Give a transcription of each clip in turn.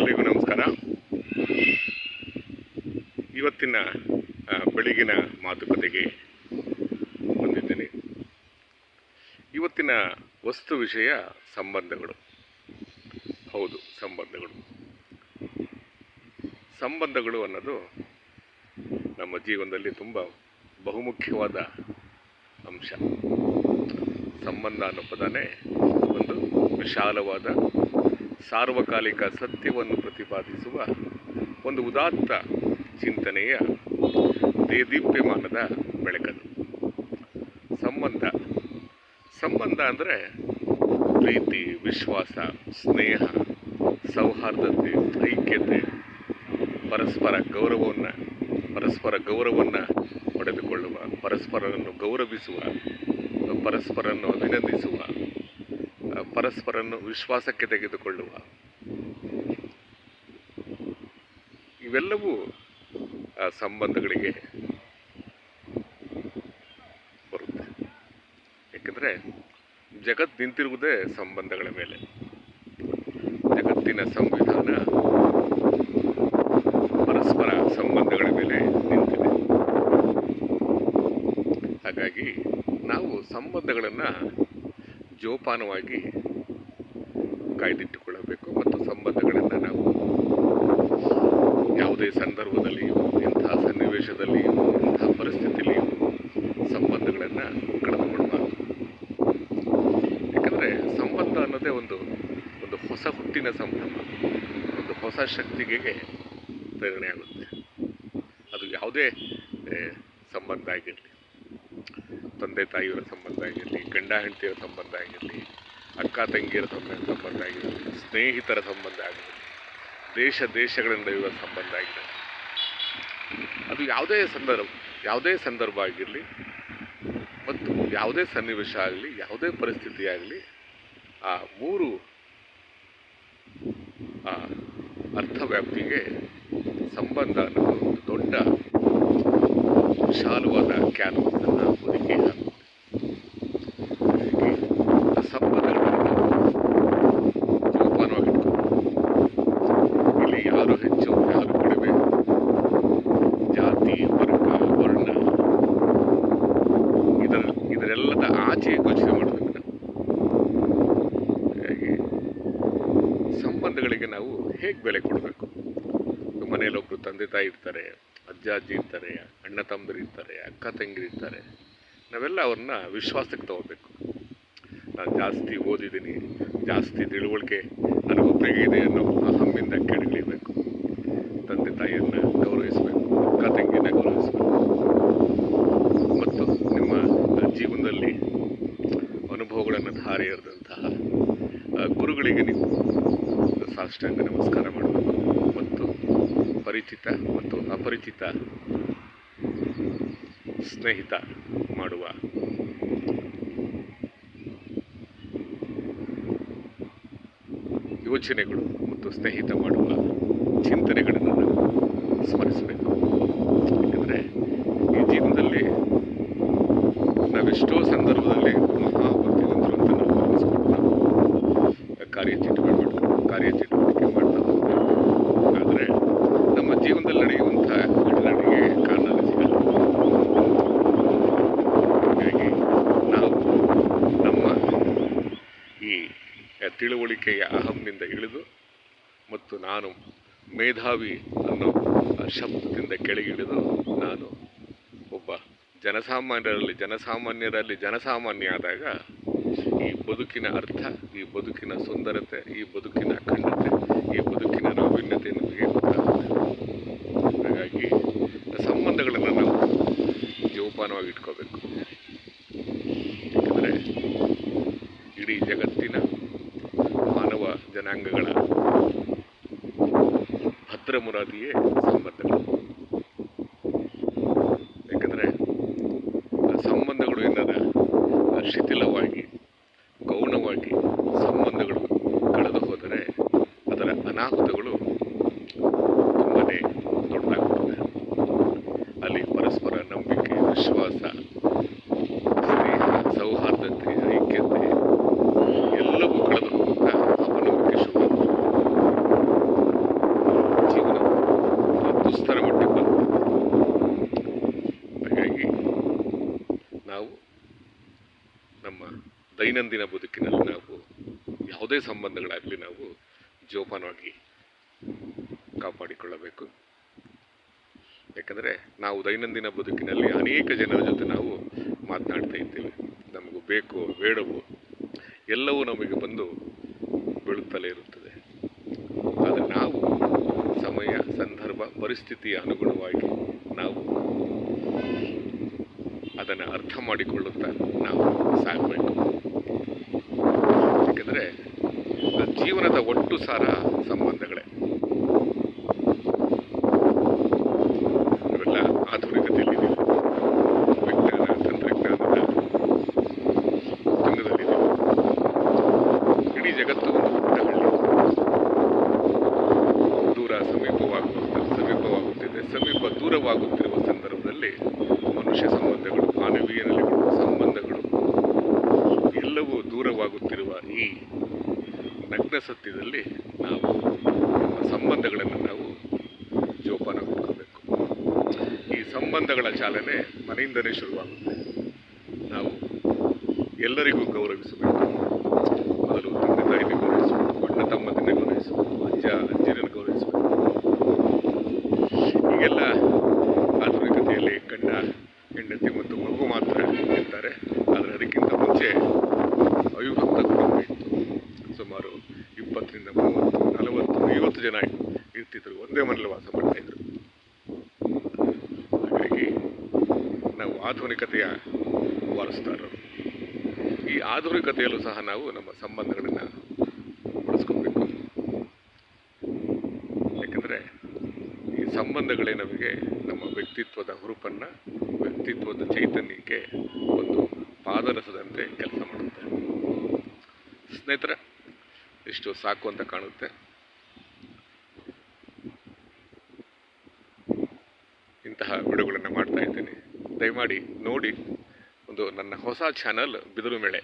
ಎಲ್ರಿಗೂ ನಮಸ್ಕಾರ. ಇವತ್ತಿನ ಬೆಳಗಿನ ಮಾತುಕತೆಗೆ ಬಂದಿದ್ದೇನೆ. ಇವತ್ತಿನ ವಸ್ತು ವಿಷಯ ಸಂಬಂಧಗಳು. ಹೌದು, ಸಂಬಂಧಗಳು. ಸಂಬಂಧಗಳು ಅನ್ನೋದು ನಮ್ಮ ಜೀವನದಲ್ಲಿ ತುಂಬ ಬಹುಮುಖ್ಯವಾದ ಅಂಶ. ಸಂಬಂಧ ಅನ್ನೋ ಪದನೇ ಒಂದು ವಿಶಾಲವಾದ ಸಾರ್ವಕಾಲಿಕ ಸತ್ಯವನ್ನು ಪ್ರತಿಪಾದಿಸುವ ಒಂದು ಉದಾತ್ತ ಚಿಂತನೆಯ ದೇದೀಪ್ಯಮಾನದ ಬೆಳಕದು ಸಂಬಂಧ. ಸಂಬಂಧ ಅಂದರೆ ಪ್ರೀತಿ, ವಿಶ್ವಾಸ, ಸ್ನೇಹ, ಸೌಹಾರ್ದತೆ, ಐಕ್ಯತೆ, ಪರಸ್ಪರ ಗೌರವವನ್ನು ಪರಸ್ಪರ ಗೌರವವನ್ನು ಪಡೆದುಕೊಳ್ಳುವ, ಪರಸ್ಪರರನ್ನು ಗೌರವಿಸುವ ಪರಸ್ಪರನ್ನು ಅಭಿನಂದಿಸುವ. ಪರಸ್ಪರನ್ನು ವಿಶ್ವಾಸಕ್ಕೆ ತೆಗೆದುಕೊಳ್ಳುವ. ಇವೆಲ್ಲವೂ, ಆ, ಸಂಬಂಧಗಳಿಗೆ ಬರುತ್ತೆ. ಏಕೆಂದರೆ ಜಗತ್ತು ನಿಂತಿರುವುದೇ ಸಂಬಂಧಗಳ ಮೇಲೆ. ಜಗತ್ತಿನ ಸಂವಿಧಾನ ಪರಸ್ಪರ ಸಂಬಂಧಗಳ ಮೇಲೆ ನಿಂತಿದೆ. ಹಾಗಾಗಿ, ನಾವು ಸಂಬಂಧಗಳನ್ನು ಜೋಪಾನವಾಗಿ ಕಾಯ್ದಿಟ್ಟುಕೊಳ್ಳಬೇಕು ಮತ್ತು ಸಂಬಂಧಗಳನ್ನು ನಾವು ಯಾವುದೇ ಸಂದರ್ಭದಲ್ಲಿಯೂ ಇಂತಹ ಸನ್ನಿವೇಶದಲ್ಲಿಯೂ ಇಂತಹ ಪರಿಸ್ಥಿತಿಯಲ್ಲಿಯೂ ಸಂಬಂಧಗಳನ್ನು ಕಳೆದುಕೊಳ್ಬಾರ್ದು. ಯಾಕಂದರೆ ಸಂಬಂಧ ಅನ್ನೋದೇ ಒಂದು ಒಂದು ಹೊಸ ಹುಟ್ಟಿನ ಸಂಭ್ರಮ, ಒಂದು ಹೊಸ ಶಕ್ತಿಗೆ ಪ್ರೇರಣೆ ಆಗುತ್ತೆ. ಅದು ಯಾವುದೇ ಸಂಬಂಧ ಆಗಿರಲಿ. ತಂದೆ ತಾಯಿಯವರ ಸಂಬಂಧ ಆಗಿರಲಿ, ಗಂಡ ಹೆಂಡತಿಯರ ಸಂಬಂಧ ಆಗಿರಲಿ, ಅಕ್ಕ ತಂಗಿಯರ ಸಂಬಂಧ ಸಂಬಂಧ ಆಗಿರಲಿ, ಸ್ನೇಹಿತರ ಸಂಬಂಧ ಆಗಿರಲಿ, ದೇಶ ದೇಶಗಳ ಇರುವ ಸಂಬಂಧ ಆಗಿರಲಿ ಅದು ಯಾವುದೇ ಸಂದರ್ಭ ಯಾವುದೇ ಸಂದರ್ಭ ಆಗಿರಲಿ ಮತ್ತು ಯಾವುದೇ ಸನ್ನಿವೇಶ ಆಗಲಿ, ಯಾವುದೇ ಪರಿಸ್ಥಿತಿ ಆಗಲಿ, ಆ ಮೂರು ಅರ್ಥವ್ಯಾಪ್ತಿಗೆ ಸಂಬಂಧ ಅನ್ನೋದು ಒಂದು ದೊಡ್ಡ ವಿಶಾಲವಾದ ಕ್ಯಾನ್ವಸನ್ನು ಹೊದಿಕೆ ಹಾಗಾಗಿ ಆ ಸಂಬಂಧಗಳನ್ನು ಜೋಪಾನವಾಗಿ ಇಲ್ಲಿ ಯಾರು ಹೆಚ್ಚು ಯಾರು ಕಡಿಮೆ ಜಾತಿ, ವರ್ಗ, ವರ್ಣ ಇದರ ಇದರೆಲ್ಲದ ಆಚೆ ಘೋಷಣೆ ಮಾಡಬೇಕು ನಾವು. ಹಾಗಾಗಿ ಸಂಬಂಧಗಳಿಗೆ ನಾವು ಹೇಗೆ ಬೆಲೆ ಕೊಡಬೇಕು? ಮನೆಯಲ್ಲಿ ಒಬ್ಬರು ತಂದೆ ತಾಯಿ ಇರ್ತಾರೆ, ಅಜ್ಜ, ಅಜ್ಜಿ ಇರ್ತಾರೆ ಅಣ್ಣ ತಮ್ಮರು ಇರ್ತಾರೆ, ಅಕ್ಕ ತಂಗಿರು ಇರ್ತಾರೆ, ನಾವೆಲ್ಲ ಅವ್ರನ್ನ ವಿಶ್ವಾಸಕ್ಕೆ ತಗೋಬೇಕು. ನಾನು ಜಾಸ್ತಿ ಓದಿದ್ದೀನಿ, ಜಾಸ್ತಿ ತಿಳುವಳಿಕೆ ನನಗೊಬ್ಬರಿಗೆ ಇದೆ ಅನ್ನೋ ಅಹಮ್ಮಿಂದ ಕೆಡಗಲಿಬೇಕು. ತಂದೆ ತಾಯಿಯನ್ನು ಗೌರವಿಸಬೇಕು, ಅಕ್ಕ ತಂಗಿನ ಗೌರವಿಸಬೇಕು. ಮತ್ತು ನಿಮ್ಮ ಜೀವನದಲ್ಲಿ ಅನುಭವಗಳನ್ನು ಧಾರೆ ಎರೆದಂತಹ ಗುರುಗಳಿಗೆ ನೀವು ಸಾಷ್ಟಾಂಗ ನಮಸ್ಕಾರ ಮಾಡಬೇಕು. ಮತ್ತು ಪರಿಚಿತ ಮತ್ತು ಅಪರಿಚಿತ ಸ್ನೇಹಿತ ಮಾಡುವ. ಯೋಚನೆಗಳು ಮತ್ತು ಸ್ನೇಹಿತ ಮಾಡುವ ಚಿಂತನೆಗಳನ್ನು ಸ್ಮರಿಸಬೇಕು ಯಾಕಂದರೆ ಈ ಜೀವನದಲ್ಲಿ ನಾವೆಷ್ಟೋ ಸಂದರ್ಭದಲ್ಲಿ ಮಹಾಭಕ್ತಿವಂತರು ಅಂತ ನಾವು ಭಾವಿಸ್ಕೊಂಡು ನಾವು ಕಾರ್ಯಚಟುವಟಿಕೆ ಮಾಡ್ಕೊಂಡು ಕಾರ್ಯಚಟುವಟಿಕೆ ಮಾಡ್ತಾ ಹೋಗ್ಬೇಕು ಆದರೆ ನಮ್ಮ ಜೀವನದಲ್ಲಿ ನಡೆಯುವಂಥ ಘಟನೆಗಳಿಗೆ ಕಾರಣ ಸಿಗಲ್ಲ ಹಾಗಾಗಿ ನಾವು ನಮ್ಮ ಈ ತಿಳುವಳಿಕೆಯ ಅಹಂನಿಂದ ಇಳಿದು ಮತ್ತು ನಾನು ಮೇಧಾವಿ ಅನ್ನೋ ಶಬ್ದದಿಂದ ಕೆಳಗಿಳಿದು ನಾನು ಒಬ್ಬ ಜನಸಾಮಾನ್ಯರಲ್ಲಿ ಜನಸಾಮಾನ್ಯರಲ್ಲಿ ಜನಸಾಮಾನ್ಯ ಆದಾಗ ಈ ಬದುಕಿನ ಅರ್ಥ, ಈ ಬದುಕಿನ ಸುಂದರತೆ, ಈ ಬದುಕಿನ ಅಖಂಡತೆ ಈ ಬದುಕಿನ ನಾವೀನ್ಯತೆ ನಮಗೆ ಹಾಗಾಗಿ ಸಂಬಂಧಗಳನ್ನು ನಾವು ಜೋಪಾನವಾಗಿ ಇಟ್ಕೋಬೇಕು. ಯಾಕಂದರೆ ಇಡೀ ಜಗತ್ತಿನ ಜನಾಂಗಗಳ ಭದ್ರ ಮುರಾದಿಯೇ ಸಂಬಂಧಗಳು ಯಾಕಂದರೆ ಸಂಬಂಧಗಳು ಎನ್ನದ ಶಿಥಿಲವಾಗಿ ಗೌಣವಾಗಿ ಸಂಬಂಧಗಳು ಕಳೆದು ಹೋದರೆ ಅದರ ಅನಾಹುತಗಳು ತುಂಬಾ ದೊಡ್ಡದಾಗುತ್ತದೆ ಅಲ್ಲಿ ಪರಸ್ಪರ ನಂಬಿಕೆ ವಿಶ್ವಾಸ ಸ್ನೇಹ ಸೌಹಾರ್ದತೆ ಐಕ್ಯತೆ ಎಲ್ಲವೂ ಕಳೆದು ಹೋಗುತ್ತಾ ಅಪನಂಬಿಕೆ ಶುರು ದೈನಂದಿನ ಬದುಕಿನಲ್ಲಿ ನಾವು ಯಾವುದೇ ಸಂಬಂಧಗಳಾಗಲಿ ನಾವು ಜೋಪಾನವಾಗಿ ಕಾಪಾಡಿಕೊಳ್ಳಬೇಕು. ಯಾಕಂದರೆ ನಾವು ದೈನಂದಿನ ಬದುಕಿನಲ್ಲಿ ಅನೇಕ ಜನರ ಜೊತೆ ನಾವು ಮಾತನಾಡ್ತಾ ಇದ್ದೇವೆ ನಮಗೂ ಬೇಕೋ ಬೇಡವೋ ಎಲ್ಲವೂ ನಮಗೆ ಬಂದು ಬೀಳುತ್ತಲೇ ಇರುತ್ತದೆ. ಆದರೆ ನಾವು ಸಮಯ, ಸಂದರ್ಭ, ಪರಿಸ್ಥಿತಿಯ ಅನುಗುಣವಾಗಿ ನಾವು ಅದನ್ನು ಅರ್ಥ ಮಾಡಿಕೊಳ್ಳುತ್ತಾ ನಾವು ಸಾಗಬೇಕು ಏಕೆಂದರೆ ಸಾರ ಸಂಬಂಧಗಳೇ. ಇವೆಲ್ಲ ಆಧುನಿಕತೆಯಲ್ಲಿ ವಿಜ್ಞಾನ, ತಂತ್ರಜ್ಞಾನದ ರಂಗದಲ್ಲಿದೆ ಇಡೀ ಜಗತ್ತು ದೂರ ಸಮೀಪವಾಗುವಂತ ಸಮೀಪವಾಗುತ್ತಿದೆ, ಸಮೀಪ ದೂರವಾಗುತ್ತಿರುವ ಸಂದರ್ಭದಲ್ಲಿ ಮನುಷ್ಯ ಸಂಬಂಧಗಳು ಮಾನವೀಯ ಸಂಬಂಧಗಳು ಎಲ್ಲವೂ ದೂರವಾಗುತ್ತಿರುವ ಈ ನಗ್ನ ಸತ್ಯದಲ್ಲಿ ನಾವು ಸಂಬಂಧಗಳನ್ನು ನಾವು ಜೋಪಾನ ಮಾಡ್ಕೋಬೇಕು. ಈ ಸಂಬಂಧಗಳ ಚಾಲನೆ ಮನೆಯಿಂದಲೇ ಶುರುವಾಗುತ್ತೆ. ನಾವು ಎಲ್ಲರಿಗೂ ಗೌರವಿಸಬೇಕು. ಮೊದಲು ತಂದೆ ತಾಯಿನ ಗೌರವಿಸಬೇಕು, ಅಣ್ಣ ತಮ್ಮದನ್ನೇ ಗೌರವಿಸಬೇಕು, ಅಜ್ಜ ಅಜ್ಜಿನ ಗೌರವಿಸಬೇಕು. ಐವತ್ತು ಜನ ಇರ್ತಿದ್ರು. ಒಂದೇ ಮನೇಲಿ ವಾಸ ಮಾಡ್ತಾ ಇದ್ರು. ಹಾಗಾಗಿ ನಾವು ಆಧುನಿಕತೆಯ ವಾರಸ್ತಾರರು ಈ ಆಧುನಿಕತೆಯಲ್ಲೂ ಸಹ ನಾವು ನಮ್ಮ ಸಂಬಂಧಗಳನ್ನು ಬಳಸ್ಕೋಬೇಕು ಯಾಕಂದರೆ ಈ ಸಂಬಂಧಗಳೇ ನಮಗೆ ನಮ್ಮ ವ್ಯಕ್ತಿತ್ವದ ಹುರುಪನ್ನು, ವ್ಯಕ್ತಿತ್ವದ ಚೈತನ್ಯಕ್ಕೆ ಒಂದು ಪಾದರಸದಂತೆ ಕೆಲಸ ಮಾಡುತ್ತೆ. ಸ್ನೇಹಿತರೆ ಇಷ್ಟು ಸಾಕು ಅಂತ ಕಾಣುತ್ತೆ. ದಯಮಾಡಿ ನೋಡಿ ಒಂದು ನನ್ನ ಹೊಸ ಚಾನಲ್ ಬಿದಿರು ಮೇಳೆ.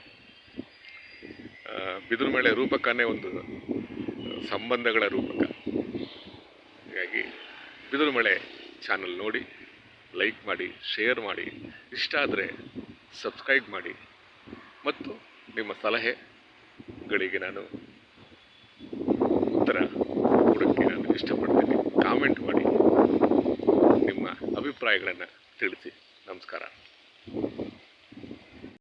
ಬಿದಿರು ಮೇಳೆ ರೂಪಕನೇ ಒಂದು ಸಂಬಂಧಗಳ ರೂಪಕ. ಹೀಗಾಗಿ ಬಿದಿರು ಮೇಳೆ ಚಾನಲ್ ನೋಡಿ ಲೈಕ್ ಮಾಡಿ ಶೇರ್ ಮಾಡಿ, ಇಷ್ಟ ಆದರೆ ಸಬ್ಸ್ಕ್ರೈಬ್ ಮಾಡಿ. ಮತ್ತು ನಿಮ್ಮ ಸಲಹೆಗಳಿಗೆ ನಾನು ಉತ್ತರ ಕೊಡೋಕ್ಕೆ ನಾನು ಇಷ್ಟಪಡ್ತೀನಿ. ಕಾಮೆಂಟ್ ಮಾಡಿ. ನಿಮ್ಮ ಅಭಿಪ್ರಾಯಗಳನ್ನು ತಿಳಿಸಿ. ನಮಸ್ಕಾರ.